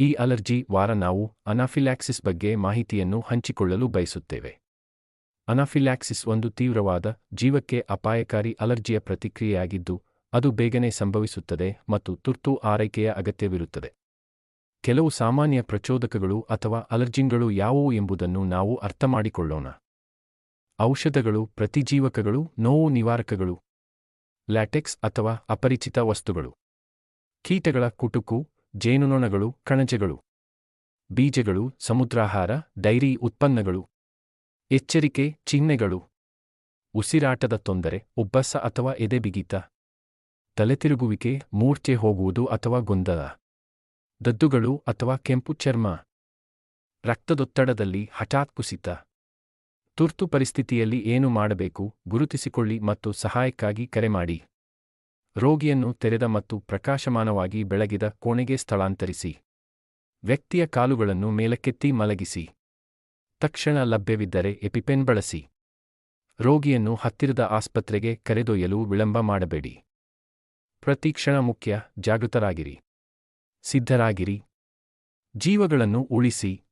ಈ ಅಲರ್ಜಿ ವಾರ ನಾವು ಅನಾಫಿಲ್ಯಾಕ್ಸಿಸ್ ಬಗ್ಗೆ ಮಾಹಿತಿಯನ್ನು ಹಂಚಿಕೊಳ್ಳಲು ಬಯಸುತ್ತೇವೆ. ಅನಾಫಿಲ್ಯಾಕ್ಸಿಸ್ ಒಂದು ತೀವ್ರವಾದ, ಜೀವಕ್ಕೆ ಅಪಾಯಕಾರಿ ಅಲರ್ಜಿಯ ಪ್ರತಿಕ್ರಿಯೆಯಾಗಿದ್ದು, ಅದು ಬೇಗನೆ ಸಂಭವಿಸುತ್ತದೆ ಮತ್ತು ತುರ್ತು ಆರೈಕೆಯ ಅಗತ್ಯವಿರುತ್ತದೆ. ಕೆಲವು ಸಾಮಾನ್ಯ ಪ್ರಚೋದಕಗಳು ಅಥವಾ ಅಲರ್ಜಿನ್ಗಳು ಯಾವುವು ಎಂಬುದನ್ನು ನಾವು ಅರ್ಥಮಾಡಿಕೊಳ್ಳೋಣ. ಔಷಧಗಳು, ಪ್ರತಿಜೀವಕಗಳು, ನೋವು ನಿವಾರಕಗಳು. ಲ್ಯಾಟೆಕ್ಸ್ ಅಥವಾ ಅಪರಿಚಿತ ವಸ್ತುಗಳು. ಕೀಟಗಳ ಕುಟುಕು ಜೇನುನೊಣಗಳು, ಕಣಜಗಳು. ಬೀಜಗಳು, ಸಮುದ್ರಾಹಾರ, ಡೈರಿ ಉತ್ಪನ್ನಗಳು. ಎಚ್ಚರಿಕೆ, ಚಿಹ್ನೆಗಳು. ಉಸಿರಾಟದ ತೊಂದರೆ, ಉಬ್ಬಸ ಅಥವಾ ಎದೆಬಿಗಿತ. ತಲೆತಿರುಗುವಿಕೆ, ಮೂರ್ಛೆ ಹೋಗುವುದು ಅಥವಾ ಗೊಂದಲ. ದದ್ದುಗಳು ಅಥವಾ ಕೆಂಪು ಚರ್ಮ. ರಕ್ತದೊತ್ತಡದಲ್ಲಿ ಹಠಾತ್ ಕುಸಿತ. ತುರ್ತು ಪರಿಸ್ಥಿತಿಯಲ್ಲಿ ಏನು ಮಾಡಬೇಕು, ಗುರುತಿಸಿಕೊಳ್ಳಿ ಮತ್ತು ಸಹಾಯಕ್ಕಾಗಿ ಕರೆ ಮಾಡಿ. ರೋಗಿಯನ್ನು ತೆರೆದ ಮತ್ತು ಪ್ರಕಾಶಮಾನವಾಗಿ ಬೆಳಗಿದ ಕೋಣೆಗೆ ಸ್ಥಳಾಂತರಿಸಿ. ವ್ಯಕ್ತಿಯ ಕಾಲುಗಳನ್ನು ಮೇಲಕ್ಕೆತ್ತಿ ಮಲಗಿಸಿ. ತಕ್ಷಣ ಲಭ್ಯವಿದ್ದರೆ ಎಪಿಪೆನ್ ಬಳಸಿ. ರೋಗಿಯನ್ನು ಹತ್ತಿರದ ಆಸ್ಪತ್ರೆಗೆ ಕರೆದೊಯ್ಯಲು ವಿಳಂಬ ಮಾಡಬೇಡಿ. ಪ್ರತಿಕ್ಷಣ ಮುಖ್ಯ ಜಾಗೃತರಾಗಿರಿ. ಸಿದ್ಧರಾಗಿರಿ. ಜೀವಗಳನ್ನು ಉಳಿಸಿ.